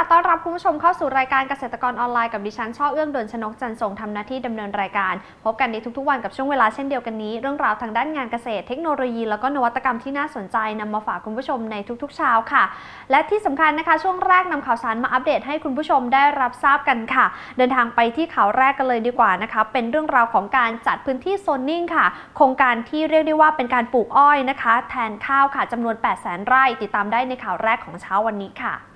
ค่ะ ต้อนรับคุณผู้ชมเข้าสู่รายการเกษตรกรออนไลน์กับดิฉันช่อเอื้องเดินชนกจันทร์ส่งทำหน้าที่ดำเนินรายการ พบกันในทุกๆวันกับช่วงเวลาเช่นเดียวกันนี้ เรื่องราวทางด้านงานเกษตรเทคโนโลยี แล้วก็นวัตกรรมที่น่าสนใจนำมาฝากคุณผู้ชมในทุกๆเช้าค่ะ และที่สำคัญนะคะ ช่วงแรกนำข่าวสารมาอัปเดตให้คุณผู้ชมได้รับทราบกันค่ะ เดินทางไปที่ข่าวแรกกันเลยดีกว่านะคะเป็นเรื่องราวของการจัดพื้นที่โซนนิ่งค่ะ โครงการที่เรียกได้ว่าเป็นการปลูกอ้อยนะคะ แทนข้าวค่ะจำนวน 8 0 0 0 0 0 ไร่ ติดตามได้ในข่าวแรกของเช้าวันนี้ค่ะ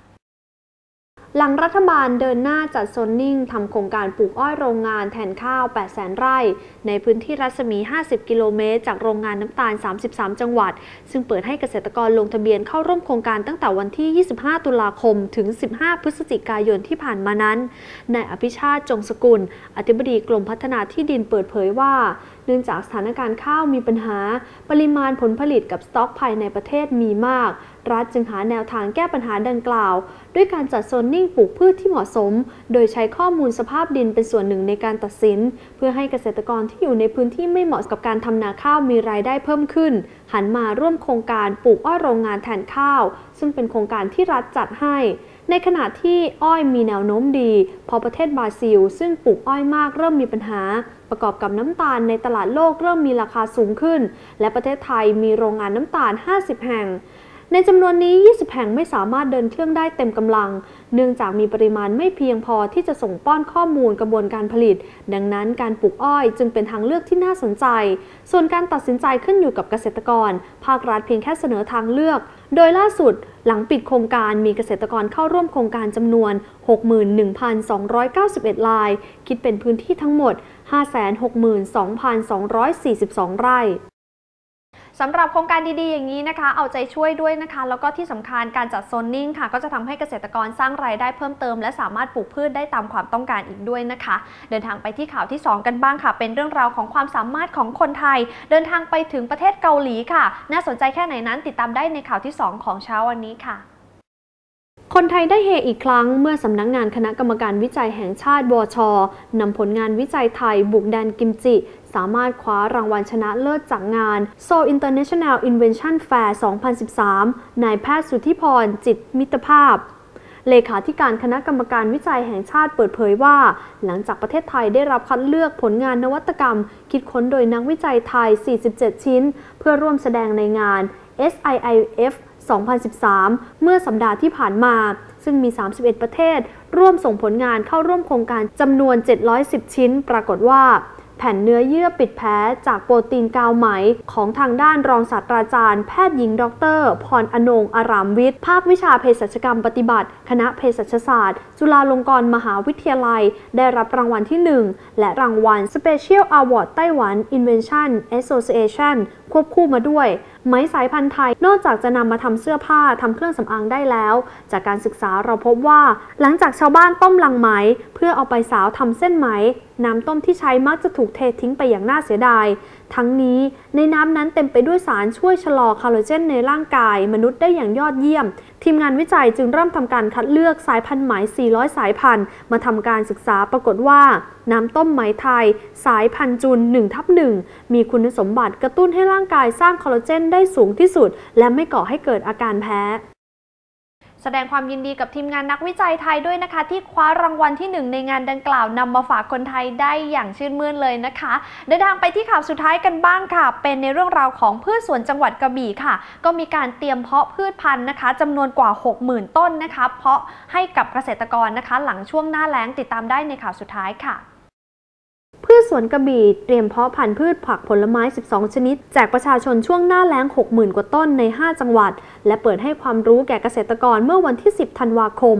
หลังรัฐบาลเดินหน้าจัดโซนนิ่งทำโครงการปลูกอ้อยโรงงานแทนข้าว 8 0 0แสนไร่ ในพื้นที่รัศมี 50 กิโลเมตร จากโรงงานน้ำตาล 33 จังหวัด ซึ่งเปิดให้เกษตรกรลงทะเบียนเข้าร่วมโครงการตั้งแต่วันที่ 25 ตุลาคม ถึง 15 พฤศจิกายนที่ผ่านมานั้น นายอภิชาติจงสกุล อธิบดีกรมพัฒนาที่ดินเปิดเผยว่า เนื่องจากสถานการณ์ข้าวมีปัญหา ปริมาณผลผลิตกับสต็อกภายในประเทศมีมาก รัฐจึงหาแนวทางแก้ปัญหาดังกล่าว ด้วยการจัดโซนนิ่งปลูกพืชที่เหมาะสม โดยใช้ข้อมูลสภาพดินเป็นส่วนหนึ่งในการตัดสิน เพื่อให้เกษตรกรที่อยู่ในพื้นที่ไม่เหมาะกับการทำนาข้าวมีรายได้เพิ่มขึ้น หันมาร่วมโครงการปลูกอ้อยโรงงานแทนข้าว ซึ่งเป็นโครงการที่รัฐจัดให้ในขณะที่อ้อยมีแนวโน้มดี พอประเทศบราซิล ซึ่งปลูกอ้อยมากเริ่มมีปัญหา ประกอบกับน้ำตาลในตลาดโลกเริ่มมีราคาสูงขึ้น และประเทศไทยมีโรงงานน้ำตาล 50 แห่ง ในจำนวนนี้ 20 แห่งไม่สามารถเดินเครื่องได้เต็มกำลัง เนื่องจากมีปริมาณไม่เพียงพอที่จะส่งป้อนข้อมูลกระบวนการผลิต ดังนั้นการปลูกอ้อยจึงเป็นทางเลือกที่น่าสนใจ ส่วนการตัดสินใจขึ้นอยู่กับเกษตรกร ภาครัฐเพียงแค่เสนอทางเลือก โดยล่าสุดหลังปิดโครงการมีเกษตรกรเข้าร่วมโครงการจำนวน 61,291ราย คิดเป็นพื้นที่ทั้งหมด 562,242 ไร่ สำหรับโครงการดีๆอย่างนี้นะคะ เอาใจช่วยด้วยนะคะ แล้วก็ที่สำคัญการจัดโซนนิ่งค่ะ ก็จะทำให้เกษตรกรสร้างรายได้เพิ่มเติม และสามารถปลูกพืชได้ตามความต้องการอีกด้วยนะคะ เดินทางไปที่ข่าวที่ 2 กันบ้างค่ะ เป็นเรื่องราวของความสามารถของคนไทย เดินทางไปถึงประเทศเกาหลีค่ะ น่าสนใจแค่ไหนนั้นติดตามได้ในข่าวที่ 2 ของเช้าวันนี้ค่ะคนไทยได้เฮอีกครั้งเมื่อสำนักงงานคณะกรรมการวิจัยแห่งชาติบชนำผลงานวิจัยไทยบุกแดนกิมจิ สามารถคว้ารางวัลชนะเลิศจากงาน Seoul International Invention Fair 2013 นายแพทย์สุทธิพร จิตมิตรภาพเลขาธิการคณะกรรมการวิจัยแห่งชาติเปิดเผยว่า หลังจากประเทศไทยได้รับคัดเลือกผลงานนวัตกรรม คิดค้นโดยนักวิจัยไทย 47 ชิ้น เพื่อร่วมแสดงในงาน SIIF 2013 เมื่อสัปดาห์ที่ผ่านมา ซึ่งมี 31 ประเทศ ร่วมส่งผลงานเข้าร่วมโครงการจำนวน 710 ชิ้น ปรากฏว่า แผ่นเนื้อเยื่อปิดแผลจากโปรตีนกาวไหม ของทางด้านรองศาสตราจารย์แพทย์หญิงดร พรอนงอารามวิทย์ ภาควิชาเภสัชกรรมปฏิบัติ คณะเภสัชศาสตร์ จุฬาลงกรณ์มหาวิทยาลัย ได้รับรางวัลที่ 1 และรางวัล Special Award ไต้หวัน Invention Association ควบคู่มาด้วย ไหมสายพันธุ์ไทย นอกจากจะนำมาทำเสื้อผ้าทำเครื่องสำอางได้แล้ว จากการศึกษาเราพบว่า หลังจากชาวบ้านต้มลังไหม เพื่อเอาไปสาวทำเส้นไหม น้ำต้มที่ใช้มักจะถูกเททิ้งไปอย่างน่าเสียดาย ทั้งนี้ในน้ำนั้นเต็มไปด้วยสารช่วยชะลอคอลลาเจนในร่างกาย มนุษย์ได้อย่างยอดเยี่ยม ทีมงานวิจัยจึงเริ่มทำการคัดเลือกสายพันธุ์ไหม 400 สายพันธุ์ มาทำการศึกษาปรากฏว่า น้ำต้มไหมไทย สายพันจุน1ทับ1มีคุณสมบัติกระตุ้นให้ร่างกายสร้างคอลลาเจนได้สูงที่สุด และไม่ก่อให้เกิดอาการแพ้แสดงความยินดีกับทีมงานนักวิจัยไทยด้วยนะคะ ที่คว้ารางวัลที่ 1 ในงานดังกล่าวนำมาฝากคนไทยได้อย่างชื่นมื่นเลยนะคะ เดินทางไปที่ข่าวสุดท้ายกันบ้างค่ะ เป็นในเรื่องราวของพืชสวนจังหวัดกระบี่ค่ะ ก็มีการเตรียมเพาะพืชพันธุ์นะคะจำนวนกว่า 60,000 ต้นนะคะ เพาะให้กับเกษตรกรนะคะ หลังช่วงหน้าแล้งติดตามได้ในข่าวสุดท้ายค่ะ สวนกระบี่เตรียมเพาะพันธุ์พืชผักผลไม้ 12 ชนิด แจกประชาชนช่วงหน้าแล้ง 60,000 กว่าต้นใน 5 จังหวัด และเปิดให้ความรู้แก่เกษตรกรเมื่อวันที่ 10 ธันวาคม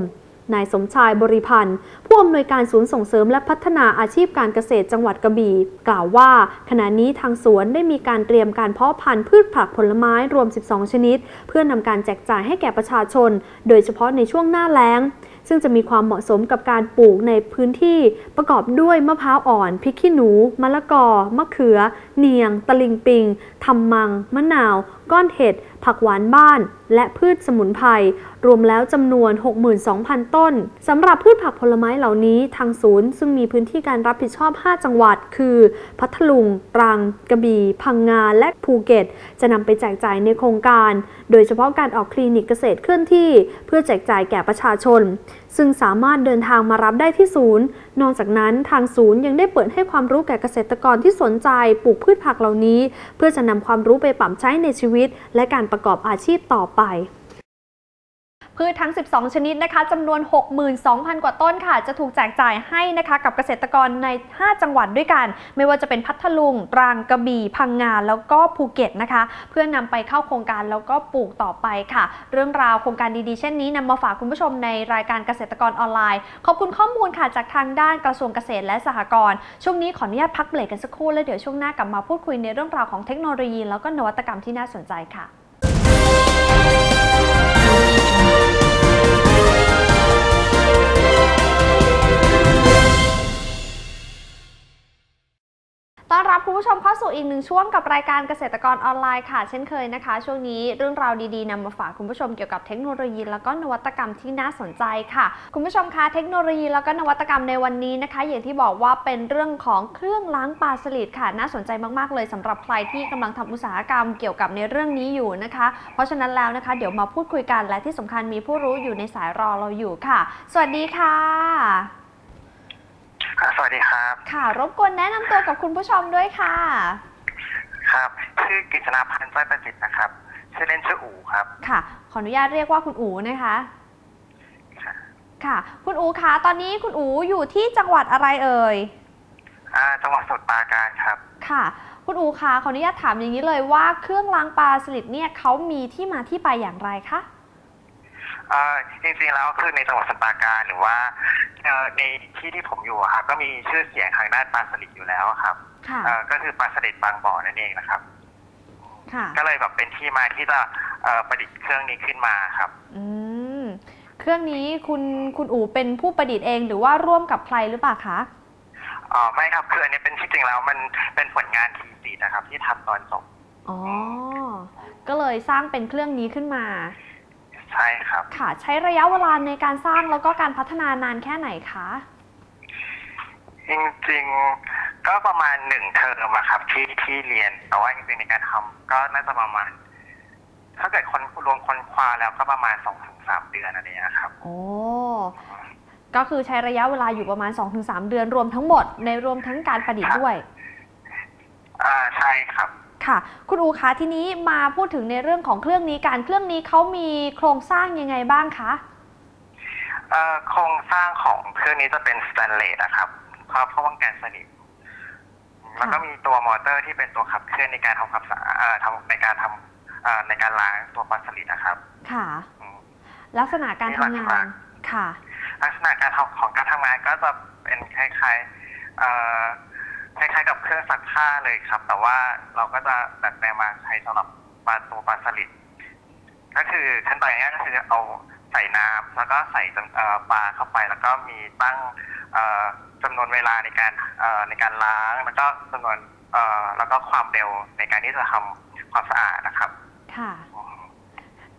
นายสมชายบริพันธ์ ผู้อำนวยการศูนย์ส่งเสริมและพัฒนาอาชีพการเกษตรจังหวัดกระบี่ กล่าวว่า ขณะนี้ทางสวนได้มีการเตรียมการเพาะพันธุ์พืชผักผลไม้รวม 12 ชนิด เพื่อนำการแจกจ่ายให้แก่ประชาชน โดยเฉพาะในช่วงหน้าแล้ง ซึ่งจะมีความเหมาะสมกับการปลูกในพื้นที่ประกอบด้วยมะพร้าวอ่อนพริกขี้หนู มะละกอ มะเขือ เนียง ตะลิงปิงทำมัง มะนาว ก้อนเห็ด ผักหวานบ้าน และพืชสมุนไพร รวมแล้วจำนวน 62,000 ต้น สำหรับพืชผักผลไม้เหล่านี้ทางศูนย์ ซึ่งมีพื้นที่การรับผิดชอบ 5 จังหวัด คือ พัทลุง ตรัง กระบี่ พังงา และภูเก็ต จะนำไปแจกจ่ายในโครงการ โดยเฉพาะการออกคลินิกเกษตรเคลื่อนที่ เพื่อแจกจ่ายแก่ประชาชน ซึ่งสามารถเดินทางมารับได้ที่ศูนย์ นอกจากนั้นทางศูนย์ยังได้เปิดให้ความรู้แก่เกษตรกรที่สนใจปลูกพืชผักเหล่านี้ เพื่อจะนำความรู้ไปปรับใช้ในชีวิต และการประกอบอาชีพต่อไป พืชทั้ง 12 ชนิดนะคะจำนวน 62,000 กว่าต้นค่ะ จะถูกแจกจ่ายให้นะคะกับเกษตรกรใน 5 จังหวัดด้วยกัน ไม่ว่าจะเป็นพัทลุง ตรัง กระบี่ พังงา แล้วก็ภูเก็ตนะคะ เพื่อนำไปเข้าโครงการแล้วก็ปลูกต่อไปค่ะ เรื่องราวโครงการดีๆ เช่นนี้นำมาฝากคุณผู้ชมในรายการเกษตรกรออนไลน์ ขอบคุณข้อมูลค่ะจากทางด้านกระทรวงเกษตรและสหกรณ์ ช่วงนี้ขออนุญาตพักเบรกกันสักครู่แล้วเดี๋ยวช่วงหน้ากลับมาพูดคุยในเรื่องราวของเทคโนโลยีแล้วก็นวัตกรรมที่น่าสนใจค่ะ ต้อนรับคุณผู้ชมเข้าสู่อีกหนึ่งช่วงกับรายการเกษตรกรออนไลน์ค่ะ เช่นเคยนะคะ ช่วงนี้เรื่องราวดีๆนำมาฝากคุณผู้ชมเกี่ยวกับเทคโนโลยี แล้วก็นวัตกรรมที่น่าสนใจค่ะ คุณผู้ชมคะเทคโนโลยีแล้วก็นวัตกรรมในวันนี้นะคะ อย่างที่บอกว่าเป็นเรื่องของเครื่องล้างปลาสลิดค่ะ น่าสนใจมากๆเลยสำหรับใครที่กำลังทำอุตสาหกรรมเกี่ยวกับในเรื่องนี้อยู่นะคะ เพราะฉะนั้นแล้วนะคะ เดี๋ยวมาพูดคุยกันและที่สำคัญมีผู้รู้อยู่ในสายรอเราอยู่ค่ะ สวัสดีค่ะ สวัสดีครับ ค่ะ รบกวนแนะนำตัวกับคุณผู้ชมด้วยค่ะ ครับ ชื่อกฤษณาพันธ์จ้อยประสิทธิ์นะครับ ชื่อเล่นชื่ออู๋ครับ ค่ะ ขออนุญาตเรียกว่าคุณอูนะคะ ค่ะ ค่ะ คุณอูคะตอนนี้คุณอูอยู่ที่จังหวัดอะไรเอ่ย อ่าจังหวัดสมุทรปราการครับ ค่ะ คุณอูคะขออนุญาตถามอย่างนี้เลยว่าเครื่องล้างปลาสลิดเนี่ยเขามีที่มาที่ไปอย่างไรคะ อ่าจริงๆแล้วคือในจังหวัดสมุทรปราการหรือว่าเอ่อในที่ที่ผมอยู่อะครับก็มีชื่อเสียงทางด้านปลาสลิดอยู่แล้วครับค่ะ เอ่อก็คือปลาสลิดบางบ่อนั่นเองนะครับ ค่ะ ก็เลยแบบเป็นที่มาที่จะเอ่อประดิษฐ์เครื่องนี้ขึ้นมาครับ อืม เครื่องนี้คุณคุณอูเป็นผู้ประดิษฐ์เองหรือว่าร่วมกับใครหรือเปล่าคะ อ๋อไม่ครับคืออันนี้เป็นที่จริงแล้วมันเป็นผลงานทีสีนะครับ ที่ทำตอนจบอ๋อ ก็เลยสร้างเป็นเครื่องนี้ขึ้นมา ใช่ครับ ค่ะ ใช้ระยะเวลาในการสร้างแล้วก็การพัฒนานานแค่ไหนคะ จริงๆก็ประมาณหนึ่งเทอมอะครับที่ที่เรียน แต่ว่าจริงๆในการทำก็น่าจะประมาณ ถ้าเกิดคนรวมคนคว้าแล้วก็ประมาณสองถึงสามเดือนอะไรอย่างเงี้ยครับ โอ้ ก็คือใช้ระยะเวลาอยู่ประมาณ 2-3 เดือนรวมทั้งหมด ในรวมทั้งการประดิษฐ์ด้วย อ่าใช่ครับ ค่ะ คุณอูคะทีนี้มาพูดถึงในเรื่องของเครื่องนี้การเครื่องนี้เขามีโครงสร้างยังไงบ้างคะเอ่อโครงสร้างของเครื่องนี้จะเป็นสแตนเลสนะครับเพราะเพราะป้องกันสนิมแล้วก็มีตัวมอเตอร์ที่เป็นตัวขับเคลื่อนในการทำความสะอาดเอ่อทำในการทำเอ่อในการล้างตัวปลาสลิดนะครับ ค่ะอืมลักษณะการทำงาน ค่ะ ลักษณะการทำของการทำงานก็จะเป็นคล้ายๆเอ่อ คล้ายๆกับเครื่องซักผ้าเลยครับ แต่ว่าเราก็จะดัดแปลงมาใช้สำหรับปลาตัวปลาสลิดก็คือขั้นตอนง่ายๆก็คือเอาใส่น้ำแล้วก็ใส่จำเอ่อปลาเข้าไป แล้วก็มีตั้งเอ่อจำนวนเวลาในการเอ่อในการล้าง แล้วก็จำนวนเอ่อแล้วก็ความเร็วในการที่จะทำความสะอาดนะครับ ค่ะ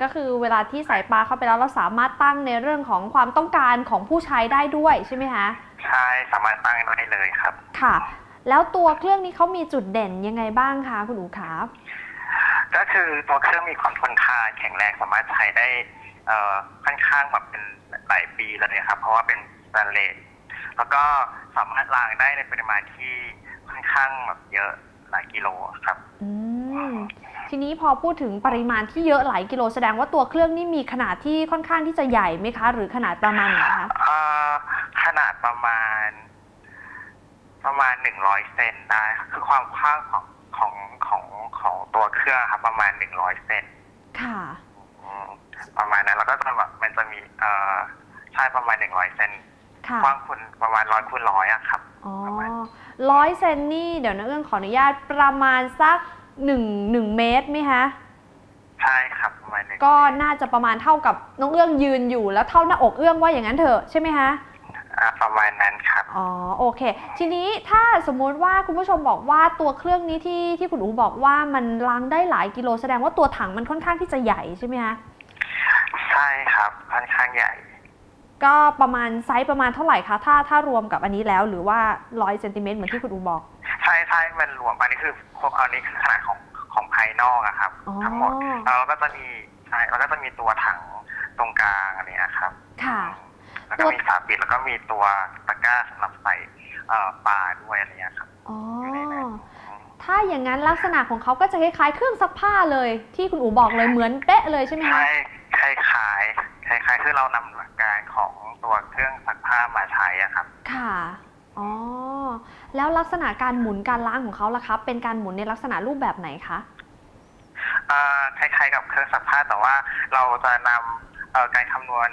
ก็คือเวลาที่ใส่ปลาเข้าไปแล้วเราสามารถตั้งในเรื่องของความต้องการของผู้ใช้ได้ด้วยใช่ไหมคะ ใช่สามารถตั้งได้เลยครับ ค่ะ แล้วตัวเครื่องนี้เขามีจุดเด่นยังไงบ้างคะคุณอูครับ ก็คือตัวเครื่องมีความทนทานแข็งแรงสามารถใช้ได้เอ่อค่อนข้างแบบเป็นหลายปีเลยครับ เพราะว่าเป็นสแตนเลสแล้วก็สามารถล้างได้ในปริมาณที่ค่อนข้างแบบเยอะหลายกิโลครับอืมทีนี้พอพูดถึงปริมาณที่เยอะหลายกิโลแสดงว่าตัวเครื่องนี่มีขนาดที่ค่อนข้างที่จะใหญ่ไหมคะ หรือขนาดประมาณไหนคะเอ่อขนาดประมาณ ประมาณหนึ่งร้อยเซนได้ครับคือความกว้างของของของของตัวเครื่องครับ ประมาณหนึ่งร้อยเซนค่ะ อืมประมาณนั้นแล้วก็จะแบบมันจะมีเอ่อใช่ประมาณหนึ่งร้อยเซนค่ะ กว้างคูณประมาณร้อยคูณร้อยอะครับ อ๋อประมาณ ร้อยเซนนี่เดี๋ยวนะเอื้องขออนุญาตประมาณสักหนึ่งหนึ่งเมตรไหมคะ ใช่ครับประมาณหนึ่งก็น่าจะประมาณเท่ากับน้องเอื้องยืนอยู่แล้วเท่าหน้าอกเอื้องว่าอย่างนั้นเถอะใช่ไหมคะ อ๋อโอเค ทีนี้ถ้าสมมุติว่าคุณผู้ชมบอกว่าตัวเครื่องนี้ที่ที่คุณอูบอกว่ามันล้างได้หลายกิโลแสดงว่าตัวถังมันค่อนข้างที่จะใหญ่ใช่ไหมคะใช่ครับค่อนข้างใหญ่ ก็ประมาณไซส์ประมาณเท่าไหร่คะถ้าถ้ารวมกับอันนี้แล้วหรือว่าร้อยเซนติเมตรเหมือนที่คุณอูบอกใช่ใช่มันรวมอันนี้คืออันนี้คือขนาดของของภายนอกอะครับอ๋อทั้งหมดแล้วเราก็จะมีใช่แล้วก็จะมีตัวถังตรงกลางอันเนี้ยครับค่ะ แล้วก็มีฝาปิดแล้วก็มีตัวตะกร้าสำหรับใส่เอ่อปลาด้วยอะไรเงี้ยครับอ๋ออยู่ในนั้นถ้าอย่างนั้นลักษณะของเขาก็จะคล้ายๆเครื่องซักผ้าเลย ที่คุณอูบอกเลยเหมือนเป๊ะเลยใช่ไหมใช่คะคล้ายคล้ายคล้ายคล้ายๆคือเรานำหลักการของตัวเครื่องซักผ้ามาใช้อะครับ ค่ะอ๋อแล้วลักษณะการหมุนการล้างของเขาล่ะครับเป็นการหมุนในลักษณะรูปแบบไหนคะเอ่อคล้ายๆกับเครื่องซักผ้าแต่ว่าเราจะนำเอ่อการคำนวณ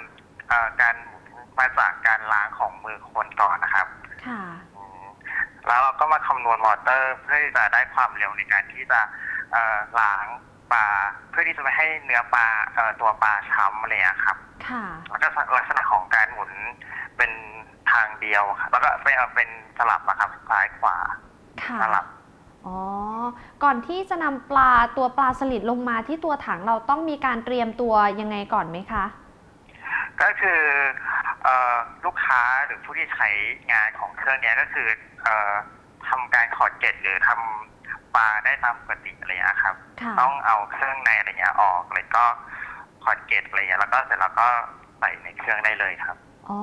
เอ่อการห มุนมาจากการล้างของมือคนก่อนนะครับ ค่ะ อืมแล้วเราก็มาคำนวณมอเตอร์ เพื่อที่จะได้ความเร็วในการที่จะเอ่อล้างปลาเพื่อที่จะไม่ให้เนื้อปลาเอ่อตัวปลาช้ำอะไรอย่างเงี้ยครับ ค่ะ แล้วก็ลักษณะของการหมุนเป็นทางเดียวครับแล้วก็เป็นเอ่อเป็นสลับนะครับซ้ายขวาค่ะ สลับอ๋อ ก่อนที่จะนำปลาตัวปลาสลิดลงมาที่ตัวถังเราต้องมีการเตรียมตัวยังไงก่อนไหมคะ ก็คือเอ่อ ลูกค้าหรือผู้ที่ใช้งานของเครื่องเนี้ยก็คือเอ่อทำการขอดเกล็ดหรือทำปลาได้ตามปกติอะไรอย่างเงี้ยครับค่ะต้องเอาเครื่องในอะไรเงี้ยออกเลยก็ขอดเกล็ดอะไรเงี้ยแล้วก็เสร็จแล้วก็ใส่ในเครื่องได้เลยครับอ๋อ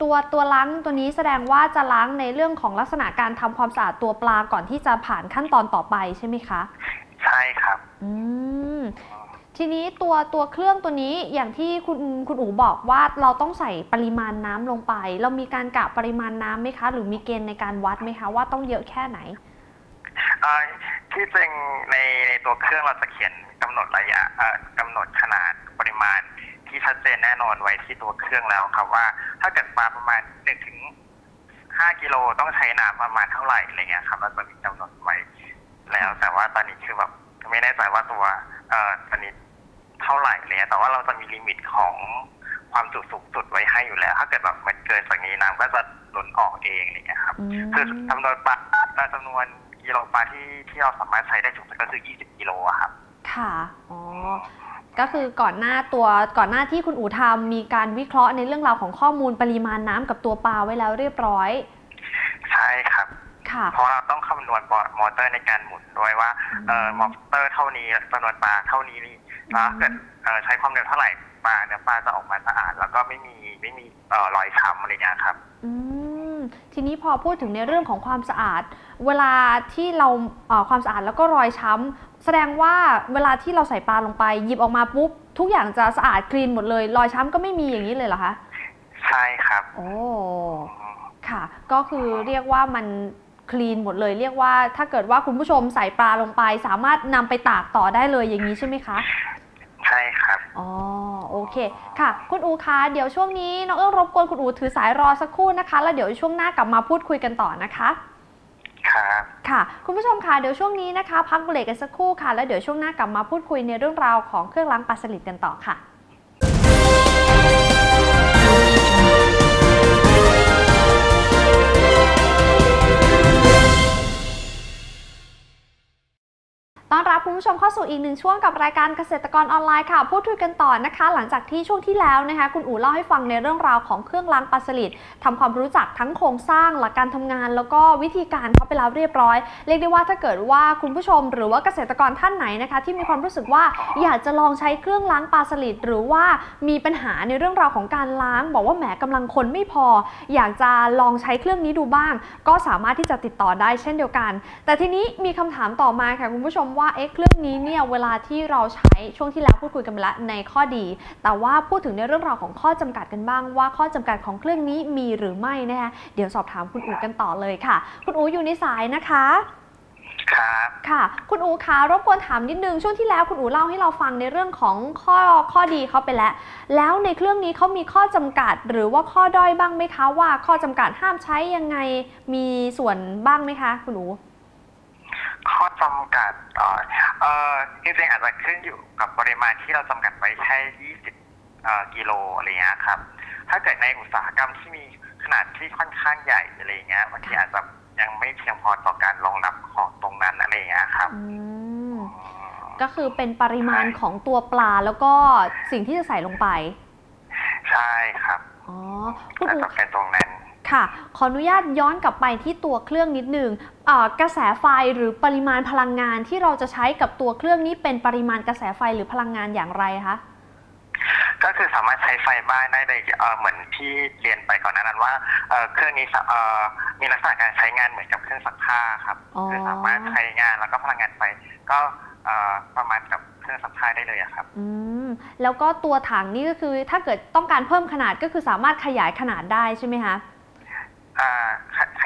ตัวตัวล้างตัวนี้แสดงว่าจะล้างในเรื่องของลักษณะการทำความสะอาดตัวปลาก่อนที่จะผ่านขั้นตอนต่อไปใช่ไหมคะ ใช่ครับ อืม ทีนี้ตัวตัวเครื่องตัวนี้อย่างที่คุณคุณอู๋บอกว่าเราต้องใส่ปริมาณน้ำลงไป เรามีการกะปริมาณน้ำไหมคะ หรือมีเกณฑ์ในการวัดไหมคะว่าต้องเยอะแค่ไหนที่จริงในในตัวเครื่องเราจะเขียนกำหนดระยะเอ่อกำหนดขนาดปริมาณที่ชัดเจนแน่นอนไว้ที่ตัวเครื่องแล้วครับว่า ถ้าเกิดปลาประมาณหนึ่งถึงห้ากิโลต้องใช้น้ำประมาณเท่าไหร่อะไรเงี้ยครับเราจะมีกำหนดไว้แล้วแต่ว่าตอนนี้คือแบบไม่แน่ใจว่าตัวเอ่อตอนนี้ เท่าไหร่เลยแต่ว่าเราจะมีลิมิตของความจุสูงสุดไว้ให้อยู่แล้ว ถ้าเกิดแบบมันเกินจากนี้น้ำก็จะล้นออกเองอะไรเงี้ยครับอืมคือจำนวนปลาเอ่อจำนวนกิโลปลาที่ที่เราสามารถใช้ได้สูงสุดก็คือ 20 กิโลอะครับ ค่ะ อ๋อ ก็คือก่อนหน้าตัวก่อนหน้าที่คุณอู๋ทำมีการวิเคราะห์ในเรื่องราวของข้อมูลปริมาณน้ำกับตัวปลาไว้แล้วเรียบร้อย ใช่ครับค่ะเพราะเราต้องคำนวณมอเตอร์ในการหมุนด้วยว่าเอ่อมอเตอร์เท่านี้จำนวนปลาเท่านี้นี่ แล้วถ้าเกิดเอ่อใช้ความเร็วเท่าไหร่ปลาเนื้อปลาจะออกมาสะอาด แล้วก็ไม่มีไม่มีเอ่อรอยช้ำอะไรเงี้ยครับอืมทีนี้พอพูดถึงในเรื่องของความสะอาด เวลาที่เราเอ่อความสะอาดแล้วก็รอยช้ำแสดงว่าเวลาที่เราใส่ปลาลงไป หยิบออกมาปุ๊บทุกอย่างจะสะอาดคลีนหมดเลย รอยช้ำก็ไม่มีอย่างนี้เลยเหรอคะใช่ครับโอ้ค่ะ ก็คือเรียกว่ามันคลีนหมดเลย เรียกว่าถ้าเกิดว่าคุณผู้ชมใส่ปลาลงไป สามารถนำไปตากต่อได้เลยอย่างนี้ใช่ไหมคะใช่ครับ อ๋อโอเคค่ะ คุณอูคะเดี๋ยวช่วงนี้น้องเอื้องรบกวนคุณอูถือสายรอสักครู่นะคะ แล้วเดี๋ยวช่วงหน้ากลับมาพูดคุยกันต่อนะคะครับค่ะคุณผู้ชมคะเดี๋ยวช่วงนี้นะคะ พักเบรกกันสักครู่ค่ะ แล้วเดี๋ยวช่วงหน้ากลับมาพูดคุยในเรื่องราวของเครื่องล้างปลาสลิดกันต่อค่ะ ต้อนรับคุณผู้ชมเข้าสู่อีกหนึ่งช่วงกับรายการเกษตรกรออนไลน์ค่ะพูดคุยกันต่อนะคะ หลังจากที่ช่วงที่แล้วนะคะ คุณอู๋เล่าให้ฟังในเรื่องราวของเครื่องล้างปลาสลิดทำความรู้จักทั้งโครงสร้างหลักการทำงาน แล้วก็วิธีการเขาไปแล้วเรียบร้อย เรียกได้ว่าถ้าเกิดว่าคุณผู้ชมหรือว่าเกษตรกรท่านไหนนะคะ ที่มีความรู้สึกว่าอยากจะลองใช้เครื่องล้างปลาสลิดหรือว่ามีปัญหาในเรื่องราวของการล้าง บอกว่าแหมกำลังคนไม่พอ อยากจะลองใช้เครื่องนี้ดูบ้าง ก็สามารถที่จะติดต่อได้เช่นเดียวกัน แต่ทีนี้มีคำถามต่อมาค่ะคุณผู้ชมว่าเอ๊ะเครื่องนี้เนี่ยเวลาที่เราใช้ช่วงที่แล้วพูดคุยกันไปแล้วในข้อดี แต่ว่าพูดถึงในเรื่องราวของข้อจำกัดกันบ้าง ว่าข้อจำกัดของเครื่องนี้มีหรือไม่นะคะเดี๋ยวสอบถามคุณอูกันต่อเลยค่ะ คุณอูอยู่ในสายนะคะครับค่ะ คุณอูคะรบกวนถามนิดนึงช่วงที่แล้วคุณอูเล่าให้เราฟังในเรื่องของข้อข้อดีเขาไปแล้ว แล้วในเครื่องนี้เขามีข้อจำกัด หรือว่าข้อด้อยบ้างไหมคะว่า ข้อจำกัดห้ามใช้ยังไงมีส่วนบ้างไหมคะ คุณอูข้อจำ กัดเอ่อเอ่อจริงๆอาจจะขึ้นอยู่กับปริมาณที่เราจำกัดไว้แค่20เอ่อกิโลอะไรเงี้ยครับ ถ้าเกิดในอุตสาหกรรมที่มีขนาดที่ค่อนข้างใหญ่อะไรเงี้ยบางทีอาจจะยังไม่เพียงพอต่อการรองรับของตรงนั้นอะไรเงี้ยครับอืมก็คือเป็นปริมาณของตัวปลาแล้วก็สิ่งที่จะใส่ลงไป ใช่ครับอ๋อคุณอาจอูจะเป็นตรงนั้น ค่ะ ขออนุญาตย้อนกลับไปที่ตัวเครื่องนิดนึงเอ่อกระแสไฟหรือปริมาณพลังงานที่เราจะใช้กับตัวเครื่องนี้เป็นปริมาณกระแสไฟหรือพลังงานอย่างไรคะก็คือสามารถใช้ไฟบ้านได้เลยเออเหมือนที่เรียนไปก่อนหนานั้นว่าเออเครื่องนี้สะเออมีลักษณะการใช้งานเหมือนกับเครื่องซักผ้าครับอ๋อคือสามารถใช้งานแล้วก็พลังงานไฟก็เอ่อประมาณกับเครื่องซักผ้าได้เลยอะครับอืมแล้วก็ตัวถังนี่ก็คือถ้าเกิดต้องการเพิ่มขนาดก็คือสามารถขยายขนาดได้ใช่ไหมคะอ่าขข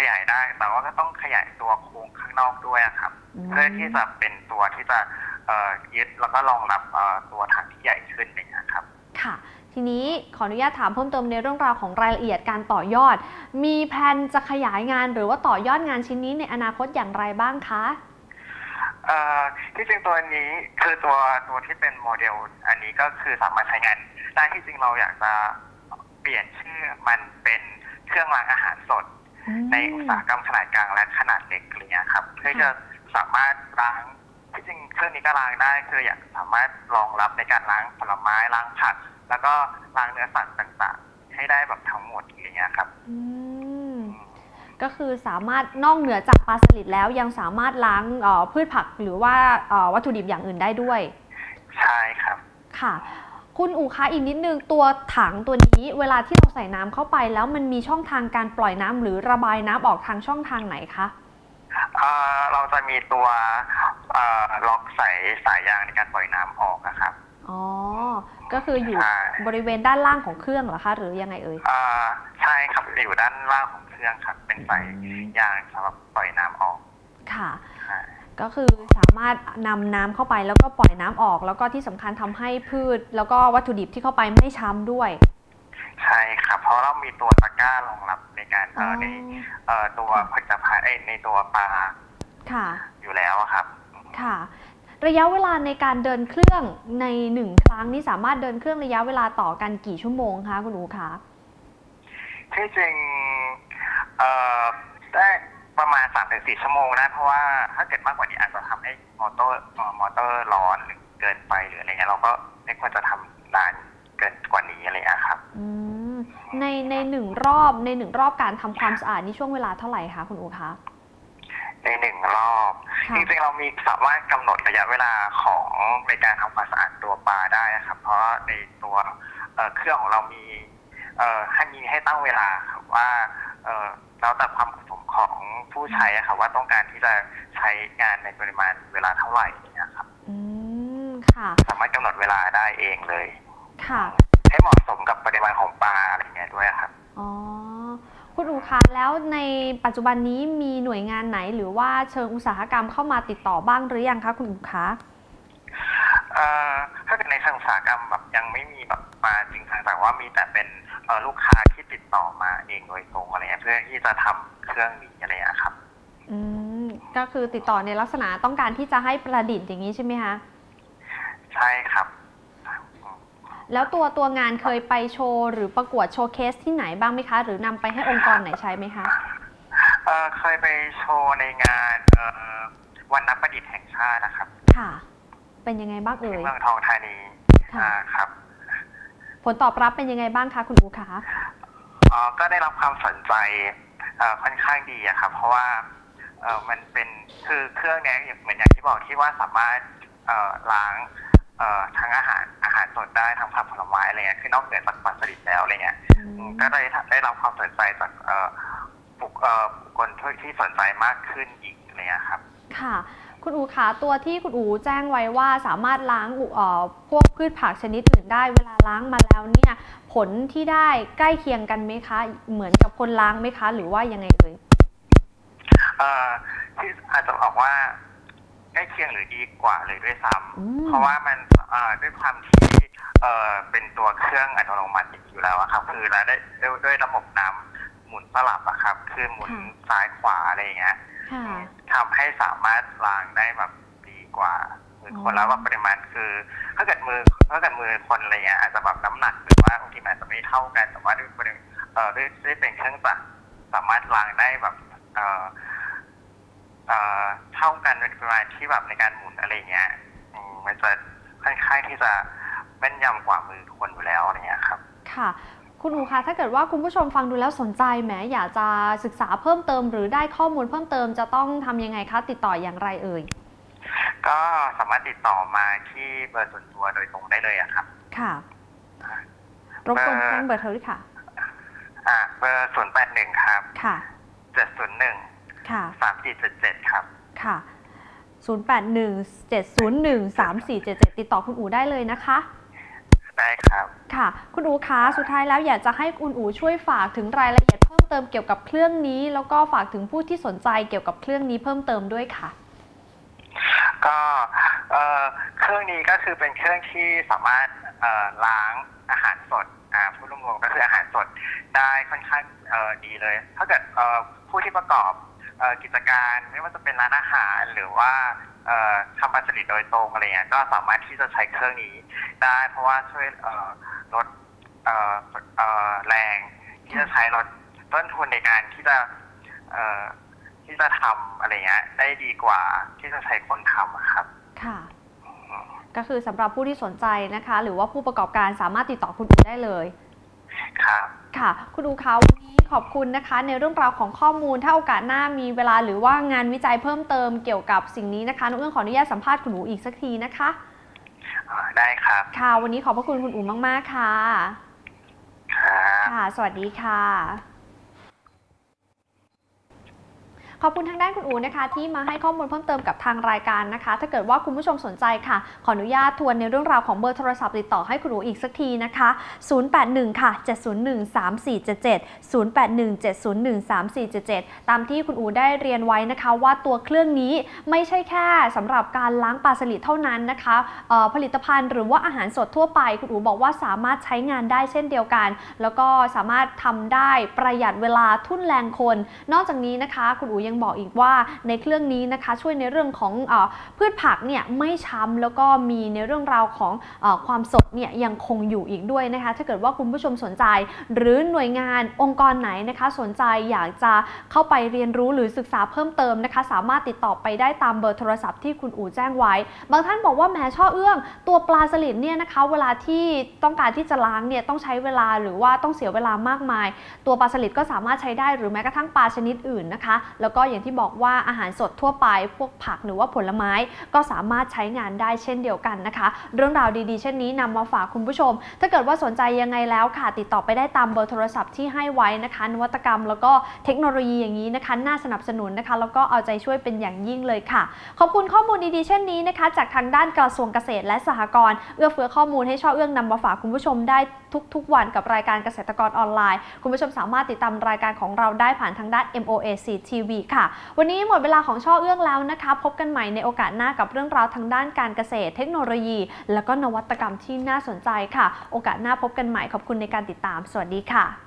ยายได้ แต่ว่าก็ต้องขยายตัวโครงข้างนอกด้วยอะครับมเพื่อที่จะเป็นตัวที่จะเอ่อยึดแล้วก็รองรับเอ่อตัวถังที่ใหญ่ขึ้นอย่างเงี้ยครับ ค่ะ ทีนี้ขออนุญาตถามเพิ่มเติมในเรื่องราวของรายละเอียดการต่อยอด มีแผนจะขยายงานหรือว่าต่อยอดงานชิ้นนี้ในอนาคตอย่างไรบ้างคะเอ่อที่จริงตัวนี้คือตัวตัวที่เป็นโมเดล อันนี้ก็คือสามารถใช้งานได้ที่จริงเราอยากจะเปลี่ยนชื่อมันเป็นเครื่องล้างอาหารสด ในอุตสาหกรรมขนาดกลางและขนาดเล็กอะไรเงี้ยครับเพื่อจะสามารถล้างที่จริงเครื่องนี้ก็ล้างได้คืออยากสามารถรองรับในการล้างผลไม้ล้างผัก แล้วก็ล้างเนื้อสัตว์ต่างๆ ให้ได้แบบทั้งหมดอย่างเงี้ยครับอืมก็คือสามารถนอกเหนือจากปลาสลิดแล้วยังสามารถล้างเอ่อพืชผักหรือว่าเอ่อวัตถุดิบอย่างอื่นได้ด้วย ใช่ครับค่ะ คุณอูคะอีกนิดนึงตัวถังตัวนี้ เวลาที่เราใส่น้ำเข้าไป แล้วมันมีช่องทางการปล่อยน้ำหรือระบายน้ำออกทางช่องทางไหนคะเอ่อเราจะมีตัวเอ่อล็อกใส่สายยางในการปล่อยน้ำออกนะครับอ๋อก็คืออยู่ใช่บริเวณด้านล่างของเครื่องเหรอคะ หรือยังไงเอ่ยเอ่อใช่ครับอยู่ด้านล่างของเครื่องครับเป็นสายยางสำหรับปล่อยน้ำออกค่ะใช่ ก็คือสามารถนำน้ำเข้าไปแล้วก็ปล่อยน้ำออก แล้วก็ที่สำคัญทำให้พืช แล้วก็วัตถุดิบที่เข้าไปไม่ช้ำด้วย ใช่ครับเพราะเรามีตัวตะกร้ารองรับในการเอ่อในเอ่อตัวผลิตภัณฑ์เอ้ยในตัวปลาค่ะ อยู่แล้วอะครับ ค่ะ ระยะเวลาในการเดินเครื่องในหนึ่งครั้งนี่สามารถเดินเครื่องระยะเวลาต่อกันกี่ชั่วโมงคะคุณอูคะที่จริงเอ่อได้ ประมาณสามถึงสี่ชั่วโมงนะ เพราะว่าถ้าเกิดมากกว่านี้อาจจะทำให้มอเตอร์เอ่อมอเตอร์ร้อนหรือเกินไปหรืออะไรเงี้ยเราก็ไม่ควรจะทำนานเกินกว่านี้อะไรเงี้ยครับอืมในในหนึ่งรอบในหนึ่งรอบการทำความสะอาดนี่ช่วงเวลาเท่าไหร่คะคุณอูคะในหนึ่งรอบค่ะจริงๆเรามีสามารถกำหนดระยะเวลาของในการทำความสะอาดตัวปลาได้ครับ เพราะในตัวเอ่อเครื่องของเรามีเอ่อให้มีให้ตั้งเวลาครับว่าเอ่อ แล้วแต่ความเหมาะสมของผู้ใช้อะครับว่าต้องการที่จะใช้งานในปริมาณเวลาเท่าไหร่เนี่ยครับอืมค่ะ สามารถกำหนดเวลาได้เองเลย ค่ะ ให้เหมาะสมกับปริมาณของปลาอะไรเงี้ยด้วยครับอ๋อคุณอูคะแล้วในปัจจุบันนี้มีหน่วยงานไหนหรือว่าเชิงอุตสาหกรรมเข้ามาติดต่อบ้างหรือยังคะคุณอูคะเอ่อถ้าเกิดในเชิงอุตสาหกรรมแบบยังไม่มีแบบมาจริงจังแต่ว่ามีแต่เป็นเอ่อ ลูกค้าที่ติดต่อมาเองโดยตรงอะไรเงี้ยเพื่อที่จะทำเครื่องนี้อะไรเงี้ยครับ อืมก็คือติดต่อในลักษณะต้องการที่จะให้ประดิษฐ์อย่างนี้ใช่ไหมคะใช่ครับ แล้วตัวตัวงานเคยไปโชว์หรือประกวดโชว์เคสที่ไหนบ้างไหมคะ หรือนำไปให้องค์กรไหนใช้ไหมคะเอ่อเคยไปโชว์ในงานเอ่อวันนักประดิษฐ์แห่งชาตินะครับ ค่ะ เป็นยังไงบ้างเอ่ที่ยเมืองทองธานีค่ะอ่าครับ ผลตอบรับเป็นยังไงบ้างคะคุณอูคะอ่อก็ได้รับความสนใจค่อนข้างดีอะครับ เพราะว่ามันเป็นคือเครื่องนี้เหมือนอย่างที่บอกที่ว่าสามารถล้างทั้งอาหารอาหารสดได้ทั้งผักผลไม้อะไรเงี้ยคือนอกเหนือจากปลาสลิดแล้วอะไรเงี้ยก็ได้ได้รับความสนใจจากบุคบุคคลที่สนใจมากขึ้นอีกอะไรเลยครับ ค่ะ คุณอูคะตัวที่คุณอูแจ้งไว้ว่าสามารถล้างอุเอ่อพวกพืชผักชนิดอื่นได้เวลาล้างมาแล้วเนี่ยผลที่ได้ใกล้เคียงกันไหมคะ เหมือนกับคนล้างไหมคะ หรือว่ายังไงเอ่ยเอ่อที่อาจจะบอกว่าใกล้เคียงหรือดีกว่าเลยด้วยซ้อืมำเพราะว่ามันเอ่อด้วยความที่เอ่อเป็นตัวเครื่องอัตโนมัติอยู่แล้วอะครับ คือแล้วได้ด้วยด้วยระบบน้ำหมุนสลับอะครับ คือหมุนซ้ายขวาอะไรอย่างเงี้ยค่ะ ทำให้สามารถล้างได้แบบดีกว่ามือคนแล้วแบบปริมาณคือ ถ้าเกิดมือถ้าเกิดมือคนอะไรเงี้ยอาจจะแบบน้ำหนักหรือว่าบางทีมันอาจจะไม่เท่ากัน แต่ว่าด้วยปริเอ่อด้วยด้วยเป็นเครื่องจักรสามารถล้างได้แบบ เอ่อเอ่อเท่ากันในปริมาณที่แบบในการหมุนอะไรเงี้ยอืมมันจะค่อนข้างที่จะแม่นยำกว่ามือคนอยู่แล้วอะไรเงี้ยครับ ค่ะ คุณอูคะถ้าเกิดว่าคุณผู้ชมฟังดูแล้วสนใจแหมอยากจะศึกษาเพิ่มเติม หรือได้ข้อมูลเพิ่มเติมจะต้องทำยังไงคะติดต่ออย่างไรเอ่ยก็สามารถติดต่อมาที่เบอร์ส่วนตัวโดยตรงได้เลยอะครับ ค่ะรบกวนแจ้งเบอร์โทรด้วยค่ะ อ่าเบอร์ศูนย์แปดหนึ่งครับ ค่ะเจ็ดศูนย์หนึ่งค่ะสามสี่เจ็ดเจ็ดครับ ค่ะ0817013477ติดต่อคุณอูได้เลยนะคะ ได้ครับ ค่ะ คุณอูคะสุดท้ายแล้วอยากจะให้คุณอูช่วยฝากถึงรายละเอียดเพิ่มเติมเกี่ยวกับเครื่องนี้ แล้วก็ฝากถึงผู้ที่สนใจเกี่ยวกับเครื่องนี้เพิ่มเติมด้วยค่ะ ก็เอ่อเครื่องนี้ก็คือเป็นเครื่องที่สามารถเอ่อล้างอาหารสดอ่าพูดรวมๆก็คืออาหารสดได้ค่อนข้างเอ่อดีเลย ถ้าเกิดเอ่อผู้ที่ประกอบเอ่อกิจการไม่ว่าจะเป็นร้านอาหารหรือว่าเอ่อ ทำปลาสลิดโดยตรงอะไรเงี้ยก็สามารถที่จะใช้เครื่องนี้ได้เพราะว่าช่วยเอ่อลดเอ่อเอ่อแรงที่จะใช้ลดต้นทุนในการที่จะเอ่อที่จะทำอะไรเงี้ยได้ดีกว่าที่จะใช้คนทำอะครับ ค่ะ ก็คือสำหรับผู้ที่สนใจนะคะ หรือว่าผู้ประกอบการสามารถติดต่อคุณอูได้เลย ครับค่ะ คุณอูคะวันนี้ขอบคุณนะคะ ในเรื่องราวของข้อมูลถ้าโอกาสหน้ามีเวลาหรือว่างานวิจัยเพิ่มเติมเกี่ยวกับสิ่งนี้นะคะน้องเอื้องขออนุญาตสัมภาษณ์คุณอูอีกสักทีนะคะอ่าได้ครับค่ะ วันนี้ขอบพระคุณคุณอูมาก ๆ ค่ะครับค่ะ สวัสดีค่ะ ขอบคุณทางด้านคุณอูนะคะ ที่มาให้ข้อมูลเพิ่มเติมกับทางรายการนะคะ ถ้าเกิดว่าคุณผู้ชมสนใจค่ะ ขออนุญาตทวนในเรื่องราวของเบอร์โทรศัพท์ติดต่อให้คุณอูอีกสักทีนะคะ 081 ค่ะ 701 3477 081 701 3477 ตามที่คุณอูได้เรียนไว้นะคะ ว่าตัวเครื่องนี้ไม่ใช่แค่สำหรับการล้างปลาสลิดเท่านั้นนะคะผลิตภัณฑ์หรือว่าอาหารสดทั่วไป คุณอูบอกว่าสามารถใช้งานได้เช่นเดียวกัน แล้วก็สามารถทำได้ประหยัดเวลาทุ่นแรงคน นอกจากนี้นะคะ คุณอูยังบอกอีกว่าในเครื่องนี้นะคะช่วยในเรื่องของอพืชผักเนี่ยไม่ช้ำแล้วก็มีในเรื่องราวของอความสดเนี่ยยังคงอยู่อีกด้วยนะคะ ถ้าเกิดว่าคุณผู้ชมสนใจ หรือหน่วยงานองค์กรไหนนะคะ สนใจอยากจะเข้าไปเรียนรู้หรือศึกษาเพิ่มเติมนะคะ สามารถติดต่อไปได้ตามเบอร์โทรศัพท์ที่คุณอูแจ้งไว้ บางท่านบอกว่าแหมช่อเอื้อง ตัวปลาสลิดเนี่ยนะคะ เวลาที่ต้องการที่จะล้างเนี่ยต้องใช้เวลาหรือว่าต้องเสียเวลามากมาย ตัวปลาสลิดก็สามารถใช้ได้หรือแม้กระทั่งปลาชนิดอื่นนะคะ แล้วก็อย่างที่บอกว่าอาหารสดทั่วไป พวกผักหรือว่าผลไม้ก็สามารถใช้งานได้เช่นเดียวกันนะคะ เรื่องราวดีๆ เช่นนี้นำมาฝากคุณผู้ชม ถ้าเกิดว่าสนใจยังไงแล้วค่ะ ติดต่อไปได้ตามเบอร์โทรศัพท์ที่ให้ไว้นะคะ นวัตกรรมแล้วก็เทคโนโลยีอย่างนี้นะคะ น่าสนับสนุนนะคะ แล้วก็เอาใจช่วยเป็นอย่างยิ่งเลยค่ะ ขอบคุณข้อมูลดีๆ เช่นนี้นะคะ จากทางด้านกระทรวงเกษตรและสหกรณ์เอื้อเฟื้อข้อมูลให้ช่อเอื้องนำมาฝากคุณผู้ชมได้ทุกๆ วันกับรายการเกษตรกรออนไลน์ คุณผู้ชมสามารถติดตามรายการของเราได้ผ่านทางด้าน MOAC TV ค่ะค่ะ วันนี้หมดเวลาของช่อเอื้องแล้วนะคะ พบกันใหม่ในโอกาสหน้ากับเรื่องราวทางด้านการเกษตร เทคโนโลยี และก็นวัตกรรมที่น่าสนใจค่ะ โอกาสหน้าพบกันใหม่ขอบคุณในการติดตาม สวัสดีค่ะ